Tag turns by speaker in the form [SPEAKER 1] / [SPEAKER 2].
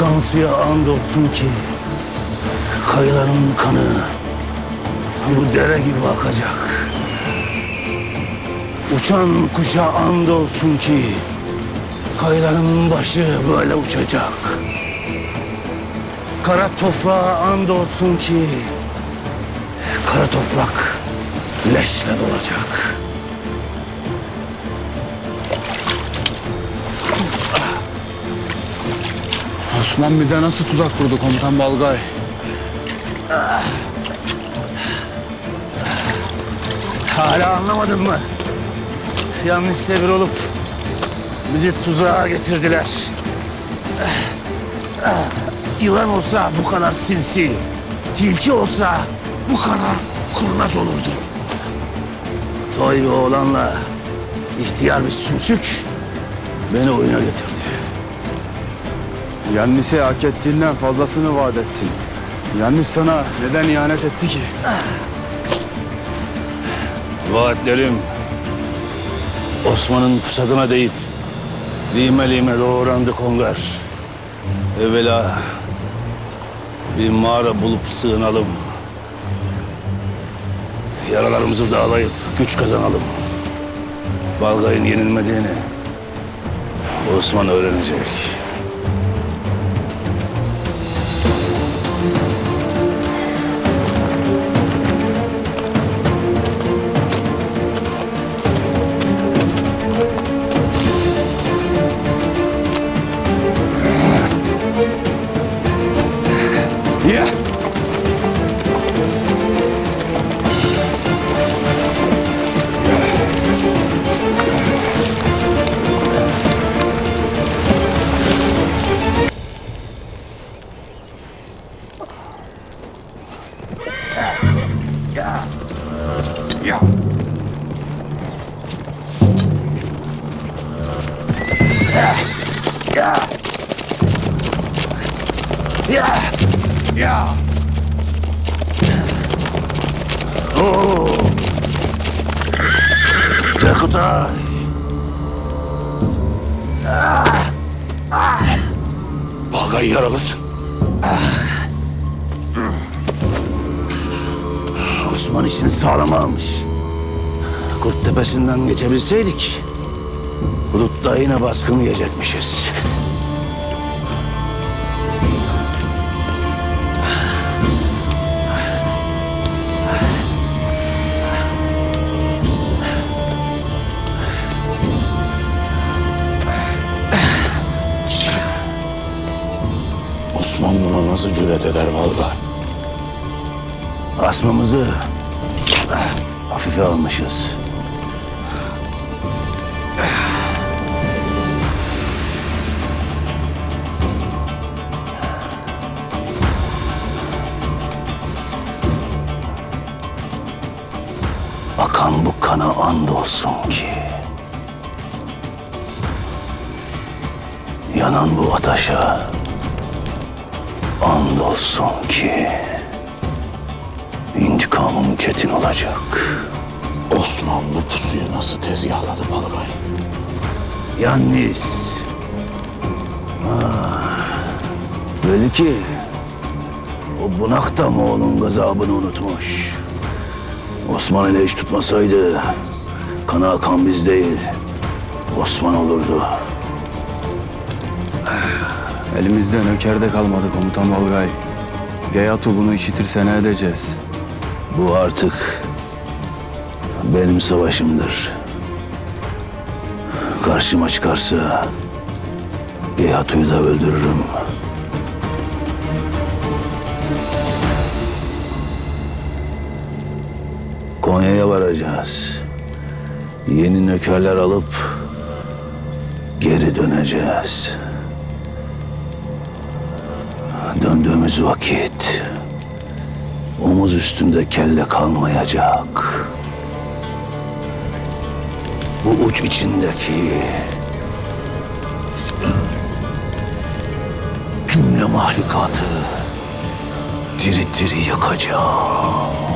[SPEAKER 1] Akan suya andolsun ki kayıların kanı bu dere gibi akacak. Uçan kuşa andolsun ki kayıların başı böyle uçacak. Kara toprağa andolsun ki kara toprak leşle dolacak.
[SPEAKER 2] Osman bize nasıl tuzak kurdu komutan Balgay?
[SPEAKER 1] Hala anlamadın mı? Yanlışla bir olup bizi tuzağa getirdiler. Yılan olsa bu kadar sinsi, tilki olsa bu kadar kurnaz olurdu. Toy bir oğlanla ihtiyar bir sümsük beni oyuna getirdi.
[SPEAKER 2] Yannisi hak ettiğinden fazlasını vaat ettin. Yannis sana neden ihanet etti ki?
[SPEAKER 1] Vaatlerim Osman'ın pusadına deyip lime lime doğrandı kongar. Evvela bir mağara bulup sığınalım. Yaralarımızı dağlayıp güç kazanalım. Balgay'ın yenilmediğini Osman öğrenecek. Ya! Ya! Ya! Ya! Osman işini sağlam almış. Kurt tepesinden geçebilseydik... ...Bulut'ta yine baskın yiyecekmişiz. Osman buna nasıl cüret eder Valga? Asmamızı hafife almışız. Akan bu kana andolsun ki Yanan bu ateşe andolsun ki intikamım çetin olacak.
[SPEAKER 3] Osman bu pusuyu nasıl tezgahladı Balgay?
[SPEAKER 1] Yannis. Ah, belli ki o bunak da Moğol'un gazabını unutmuş. Osman ile iş tutmasaydı kana akan biz değil Osman olurdu.
[SPEAKER 2] Elimizde nöker de kalmadı komutan Balgay. Geyatu bunu işitirse ne edeceğiz?
[SPEAKER 1] Bu artık benim savaşımdır. Karşıma çıkarsa Geyatu'yu da öldürürüm. Konya'ya varacağız. Yeni nökerler alıp geri döneceğiz. Döndüğümüz vakit omuz üstünde kelle kalmayacak. Bu uç içindeki cümle mahlukatı diri diri yakacağım.